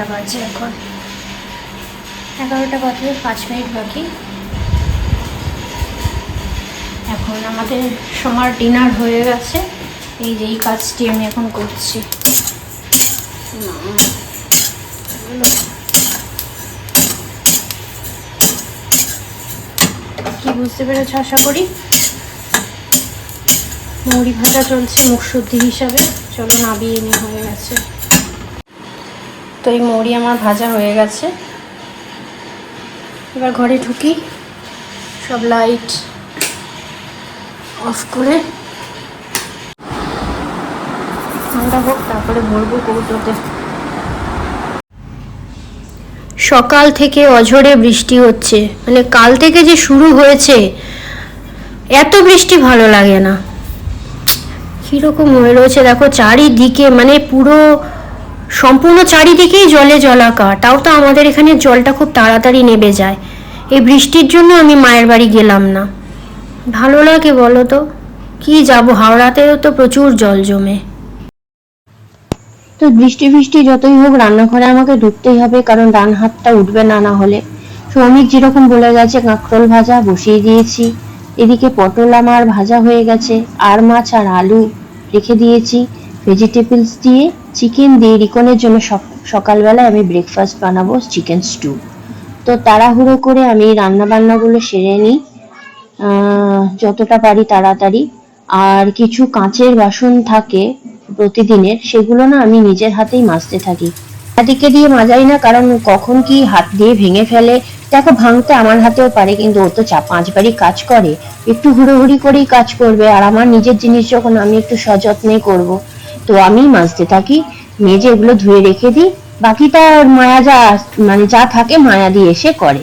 এগারোটা বাজে এখন। এগারোটা বাজে, পাঁচ মিনিট বাকি। এখন আমাদের সমার ডিনার হয়ে গেছে। এই যে এই কাজটি আমি এখন করছি। কি বুঝতে পেরেছ আশা করি? মুড়ি ভাজা চলছে মুখ শুদ্ধি হিসাবে। চলো নাবিয়ে নি, হয়ে গেছে। তো এই মুড়ি আমার ভাজা হয়ে গেছে। এবার ঘরে ঢুকি। সব লাইট অফ করে। ঠান্ডা হোক, তারপরে কৌটোতে। সকাল থেকে অঝরে বৃষ্টি হচ্ছে। মানে কাল থেকে যে শুরু হয়েছে, এত বৃষ্টি ভালো লাগে না। কীরকম হয়ে রয়েছে, দেখো চারিদিকে মানে পুরো সম্পূর্ণ চারিদিকেই জলে জলাকার। তাও তো আমাদের এখানে জলটা খুব তাড়াতাড়ি নেবে যায়। এই বৃষ্টির জন্য আমি মায়ের বাড়ি গেলাম না। ভালো লাগে বলো তো, কি যাব? হাওড়াতেও তো প্রচুর জল জমে। তো বৃষ্টি বৃষ্টি যতই হোক, রান্নাঘরে আমাকে ঢুকতেই হবে, কারণ ডান হাতটা উঠবে না না হলে। শ্রমিক যেরকম বলে গেছে, কাঁকরোল ভাজা বসিয়ে দিয়েছি। এদিকে পটল আমার ভাজা হয়ে গেছে, আর মাছ আর আলু রেখে দিয়েছি। ভেজিটেবলস দিয়ে চিকেন দিয়ে রিকনের জন্য সকালবেলায় আমি ব্রেকফাস্ট বানাবো চিকেন স্টু তো তাড়াহুড়ো করে আমি রান্না বান্নাগুলো সেরে নিই যতটা পারি তাড়াতাড়ি। আর কিছু কাঁচের বাসন থাকে প্রতিদিনের, সেগুলো না আমি নিজের হাতেই মাজতে থাকি। হাতিকে দিয়ে মাজাই না, কারণ কখন কি হাত দিয়ে ভেঙে ফেলে। দেখো, ভাঙতে আমার হাতেও পারে, কিন্তু ও তো চা, পাঁচবারই কাজ করে। একটু হুড়োহুড়ি করেই কাজ করবে, আর আমার নিজের জিনিস যখন আমি একটু সযত্নে করব তো আমি মাজতে থাকি মেজে এগুলো ধুয়ে রেখে দিই বাকিটা মায়া যা মানে যা থাকে মায়া দিয়ে এসে করে।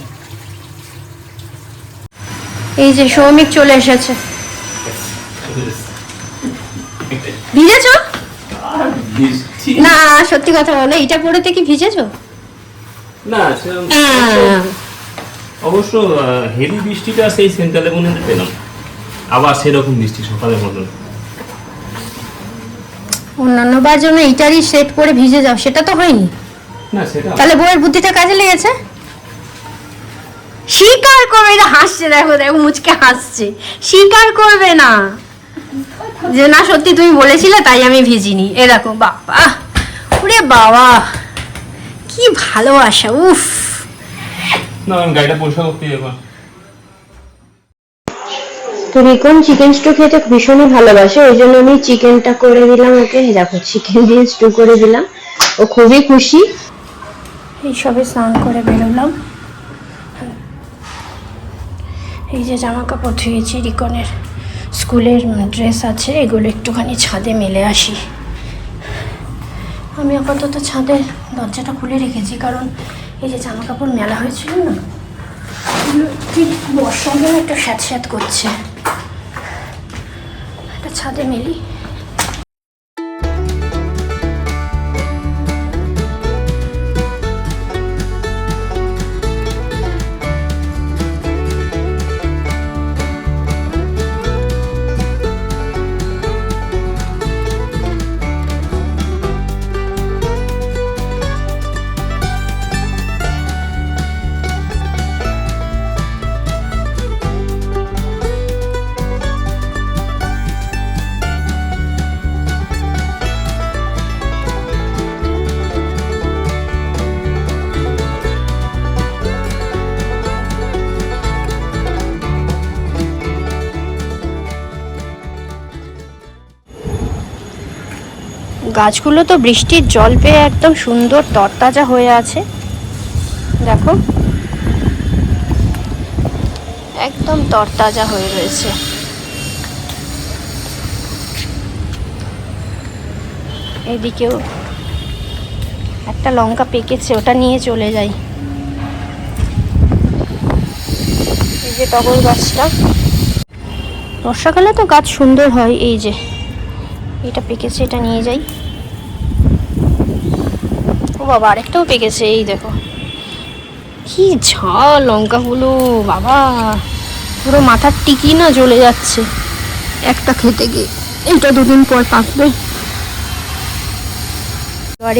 এই যে সৌমিক চলে এসেছে। ভিজেছো? না সত্যি কথা বলো এটা পড়েতে কি ভিজেছো? না অবশ্য হেভি বৃষ্টিটা সেই সেন্ট্রালে মনে হয় পেলাম। আবার সেরকম বৃষ্টি সকালের মতন অন্যান্য বার জন্য এইটারই সেট করে ভিজে যাও সেটা তো হয়নি। না সেটা তাহলে বউয়ের বুদ্ধিটা কাজে লেগেছে? স্বীকার করবে এটা হাসছে দেখো দেখো মুচকে হাসছে। স্বীকার করবে না। যে না সত্যি তুমি বলেছিলে তাই আমি ভিজিনি। এ দেখো বাবা ওরে বাবা কি ভালোবাসা উফ। না আমি গাড়িটা পরিষ্কার করতে যাব রিকন চিকেন স্টু খেতে ভীষণই ভালোবাসে ওই জন্য আমি চিকেনটা করে দিলাম ওকে। দেখো চিকেন দিয়ে স্টু করে দিলাম। ও খুবই খুশি। এই সবে স্নান করে বেরোলাম। এই যে জামা কাপড় ধুয়েছি, রিকনের স্কুলের ড্রেস আছে, এগুলো একটুখানি ছাদে মেলে আসি। আমি আপাতত ছাদের দরজাটা খুলে রেখেছি, কারণ এই যে জামা কাপড় মেলা হয়েছিল না ঠিক বর্ষা একটু স্যাঁত স্যাঁত করছে। একটা ছাদে মেলি। গাছগুলো তো বৃষ্টির জল পেয়ে একদম সুন্দর তরতাজা হয়ে আছে। দেখো। একদম তরতাজা হয়ে রয়েছে। এদিকেও একটা লঙ্কা পেকেছে, ওটা নিয়ে চলে যাই। এই যে টগর গাছটা। বর্ষাকালে তো গাছ সুন্দর হয়, এই যে। এটা পেকেছে, এটা নিয়ে যাই। বাবা, আরেকটাও পেকেছে, এই দেখো। কি ঝাল লঙ্কাগুলো, বাবা। পুরো মাথার টিকি না জ্বলে যাচ্ছে। একটা খেতে গিয়ে। এটা দুদিন পর পাকবে।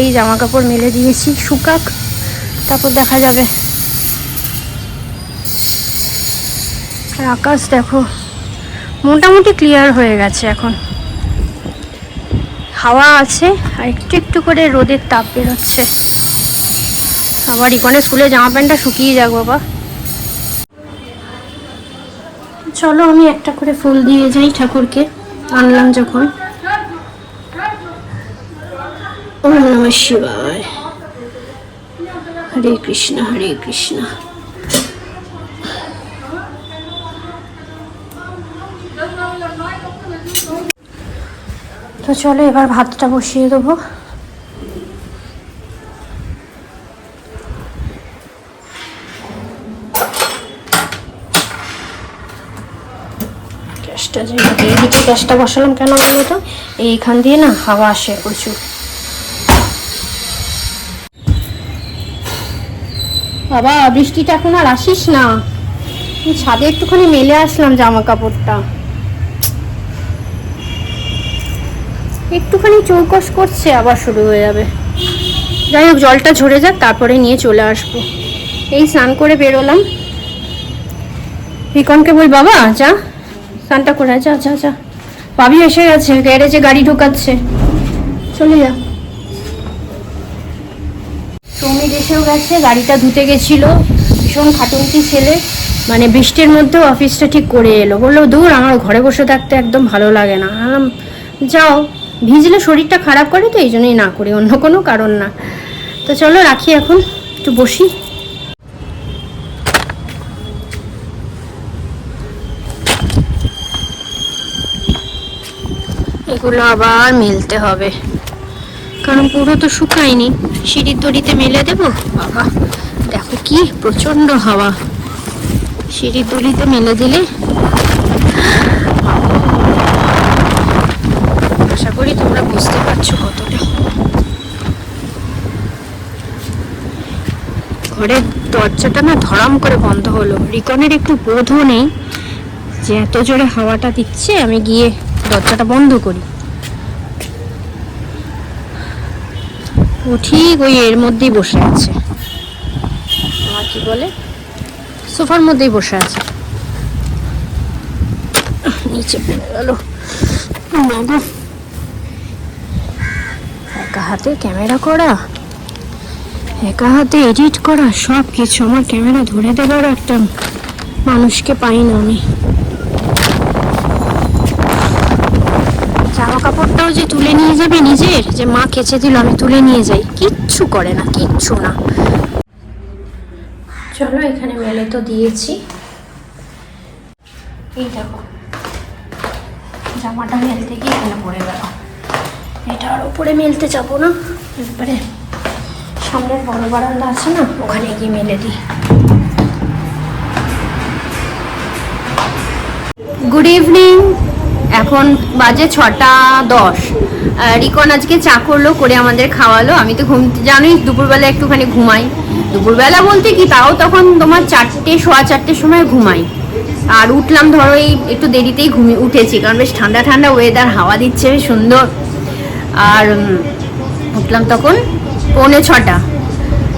এই জামা কাপড় মেলে দিয়েছি, শুকাক। তারপর দেখা যাবে। আর আকাশ দেখো, মোটামুটি ক্লিয়ার হয়ে গেছে এখন। হাওয়া আছে, আর একটু একটু করে রোদের তাপ বেরোচ্ছে। আবার ইকনে স্কুলে জামা প্যান্টটা শুকিয়ে যাক বাবা। চলো আমি একটা করে ফুল দিয়ে যাই ঠাকুরকে, আনলাম যখন। হরে কৃষ্ণ হরে কৃষ্ণ। তো চলো এবার ভাতটা বসিয়ে দেবো। গ্যাসটা গ্যাসটা বসালাম কেন বলো তো? এইখান দিয়ে না হাওয়া আসে প্রচুর। বাবা বৃষ্টিটা এখন আর আসিস না। ছাদে একটুখানি মেলে আসলাম জামা কাপড়টা একটুখানি চৌকস করছে, আবার শুরু হয়ে যাবে। যাই হোক, জলটা ঝরে যাক, তারপরে নিয়ে চলে আসব। এই স্নান করে বেরোলাম। রিকনকে বল, বাবা, যা। স্নানটা করে যা যা যা। ভাবি এসে গেছে, গ্যারেজে গাড়ি ঢোকাচ্ছে। চলে যা। সৌমিক এসেও গেছে, গাড়িটা ধুতে গেছিল। ভীষণ খাটুমতি ছেলে। মানে বৃষ্টির মধ্যেও অফিসটা ঠিক করে এলো। বলল, দূর, আমার ঘরে বসে থাকতে একদম ভালো লাগে না। যাও। ভিজলে শরীরটা খারাপ করে তো, এই জন্যই না করি, অন্য কোনো কারণ না। তো চলো রাখি এখন, একটু বসি। এগুলো আবার মেলতে হবে। কারণ পুরো তো শুকায়নি। সিঁড়ির দড়িতে মেলে দেব? বাবা, দেখো কি প্রচণ্ড হাওয়া। সিঁড়ির দড়িতে মেলে দিলে আশা করি তোমরা বুঝতে পারছ কতটা। ঘরের দরজাটা না ধরাম করে বন্ধ হলো। রিকনের একটু বোধও নেই যে এত জোরে হাওয়াটা দিচ্ছে, আমি গিয়ে দরজাটা বন্ধ করি। ও ঠিক ওই এর মধ্যেই বসে আছে। আমার কি বলে? সোফার মধ্যেই বসে আছে। নিচে পড়ে গেল। একা হাতে ক্যামেরা করা? একা হাতে এডিট করা সব কিছু আমার ক্যামেরা ধরে দেবার একটা মানুষকে পাই না আমি। জামা কাপড়টাও যে তুলে নিয়ে যাবে নিজের, যে মা কেচে দিল, আমি তুলে নিয়ে যাই। কিচ্ছু করে না, কিচ্ছু না। চলো, এখানে মেলে তো দিয়েছি। এই দেখো, জামাটা মেলতে গিয়ে এখানে পড়ে গেল। এটা আর উপরে মেলতে যাব না। একবারে সামনের বড় বারান্দা আছে না, ওখানে গিয়ে মেলে দিই। গুড ইভিনিং এখন বাজে ছটা দশ। রিকন আজকে চা করল, করে আমাদের খাওয়ালো। আমি তো ঘুম, জানোই দুপুরবেলা একটুখানি ঘুমাই। দুপুরবেলা বলতে কি, তাও তখন তোমার চারটে, সোয়া চারটের সময় ঘুমাই। আর উঠলাম, ধরো এই একটু দেরিতেই ঘুমিয়ে উঠেছি, কারণ বেশ ঠান্ডা ঠান্ডা ওয়েদার হাওয়া দিচ্ছে সুন্দর। আর উঠলাম তখন পৌনে ছটা।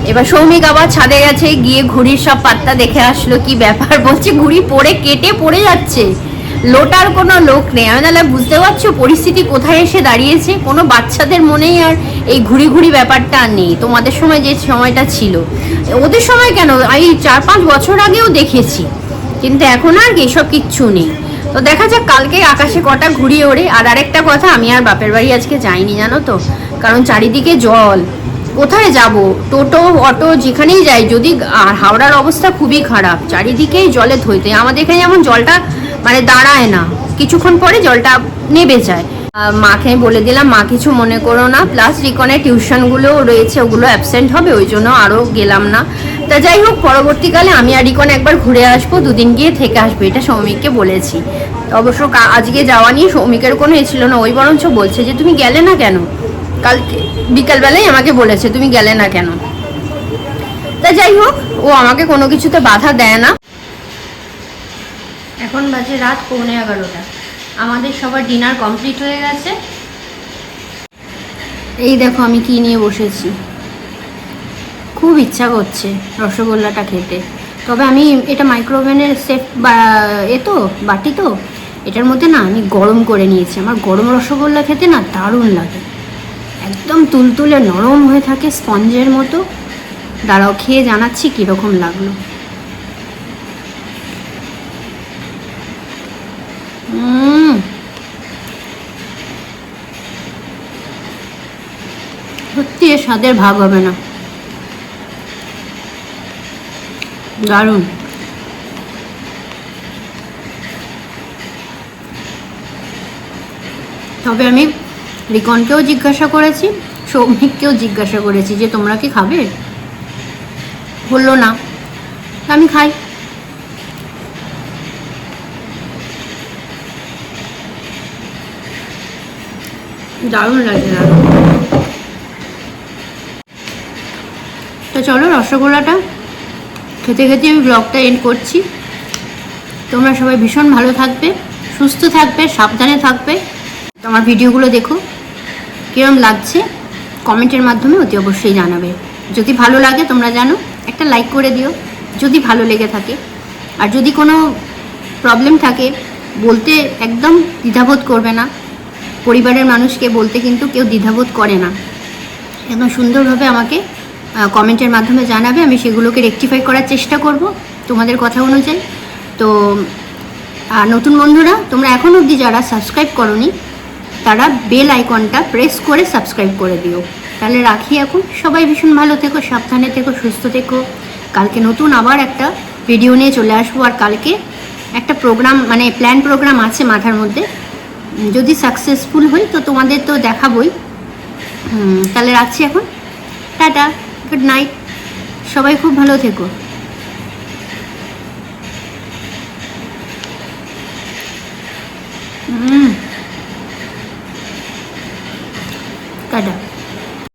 এবার সৌমিক আবার ছাদে গেছে, গিয়ে ঘুড়ির সব পাত্তা দেখে আসলো, কি ব্যাপার? বলছে, ঘুড়ি পড়ে, কেটে পড়ে যাচ্ছে। লোটার কোনো লোক নেই। আমি তাহলে বুঝতে পারছ, পরিস্থিতি কোথায় এসে দাঁড়িয়েছে? কোনো বাচ্চাদের মনেই আর এই ঘুড়ি ঘুরি ব্যাপারটা আর নেই। তোমাদের সময় যে সময়টা ছিল। ওদের সময় কেন? এই চার পাঁচ বছর আগেও দেখেছি। কিন্তু এখন আর এসব কিচ্ছু নেই। তো দেখা যাক কালকে আকাশে কটা ঘুরিয়ে ওড়ে। আর আরেকটা কথা, আমি আর বাপের বাড়ি আজকে যাইনি, জানো তো? কারণ চারিদিকে জল। কোথায় যাব? টোটো, অটো, যেখানেই যাই, যদি আর হাওড়ার অবস্থা খুবই খারাপ, চারিদিকেই জলে ধইতে আমাদের এখানে যেমন জলটা মানে দাঁড়ায় না, কিছুক্ষণ পরে জলটা নেবে যায়। মাকে বলে দিলাম, মা, কিছু মনে করো না। প্লাস রিকনের টিউশনগুলো রয়েছে, ওগুলো অ্যাবসেন্ট হবে, ওই জন্য আরও গেলাম না। তা যাই হোক, পরবর্তীকালে আমি আর রিকন একবার ঘুরে আসব, দুদিন গিয়ে থেকে আসব, এটা সৌমিককে বলেছি। অবশ্য আজকে যাওয়া নিয়ে সৌমিকের কোনো এ ছিল না, ওই বরঞ্চ বলছে যে, তুমি গেলে না কেন? কালকে, বিকালবেলায় আমাকে বলেছে, তুমি গেলে না কেন? তা যাই হোক, ও আমাকে কোনো কিছুতে বাধা দেয় না। এখন বাজে রাত পৌনে এগারোটা। আমাদের সবার ডিনার কমপ্লিট হয়ে গেছে। এই দেখো আমি কি নিয়ে বসেছি। খুব ইচ্ছা করছে রসগোল্লাটা খেতে। তবে আমি এটা মাইক্রোওভেনের সেফ বা এ তো, বাটি তো, এটার মধ্যে না আমি গরম করে নিয়েছি। আমার গরম রসগোল্লা খেতে না দারুণ লাগে। একদম তুলতুলে নরম হয়ে থাকে স্পঞ্জের মতো। দাঁড়াও, খেয়ে জানাচ্ছি কীরকম লাগল। সত্যি এর স্বাদের ভাগ হবে না। দারুণ। তবে আমি রিকনকেও জিজ্ঞাসা করেছি, সৌমিককেও জিজ্ঞাসা করেছি যে, তোমরা কি খাবে? বলল, না, আমি খাই। দারুণ লাগে দারুণ। তো চলো, রসগোল্লাটা খেতে খেতে আমি ব্লগটা এন্ড করছি। তোমরা সবাই ভীষণ ভালো থাকবে, সুস্থ থাকবে, সাবধানে থাকবে। তোমার ভিডিওগুলো দেখো কীরকম লাগছে কমেন্টের মাধ্যমে অতি অবশ্যই জানাবে। যদি ভালো লাগে তোমরা জানো, একটা লাইক করে দিও, যদি ভালো লেগে থাকে। আর যদি কোনো প্রবলেম থাকে, বলতে একদম দ্বিধাবোধ করবে না। পরিবারের মানুষকে বলতে কিন্তু কেউ দ্বিধাবোধ করে না। একদম সুন্দরভাবে আমাকে কমেন্টের মাধ্যমে জানাবে, আমি সেগুলোকে রেকটিফাই করার চেষ্টা করব তোমাদের কথা অনুযায়ী। তো, আর নতুন বন্ধুরা, তোমরা এখন অবধি যারা সাবস্ক্রাইব করনি, তারা বেল আইকনটা প্রেস করে সাবস্ক্রাইব করে দিও। তাহলে রাখি এখন। সবাই ভীষণ ভালো থেকো, সাবধানে থেকো, সুস্থ থেকো। কালকে নতুন আবার একটা ভিডিও নিয়ে চলে আসব, আর কালকে একটা প্রোগ্রাম মানে প্ল্যান প্রোগ্রাম আছে মাথার মধ্যে। যদি সাকসেসফুল হই, তো তোমাদের তো দেখাবই। তাহলে রাখছি এখন। Ta ta. Good night. সবাই খুব ভালো থেকো। টাটা।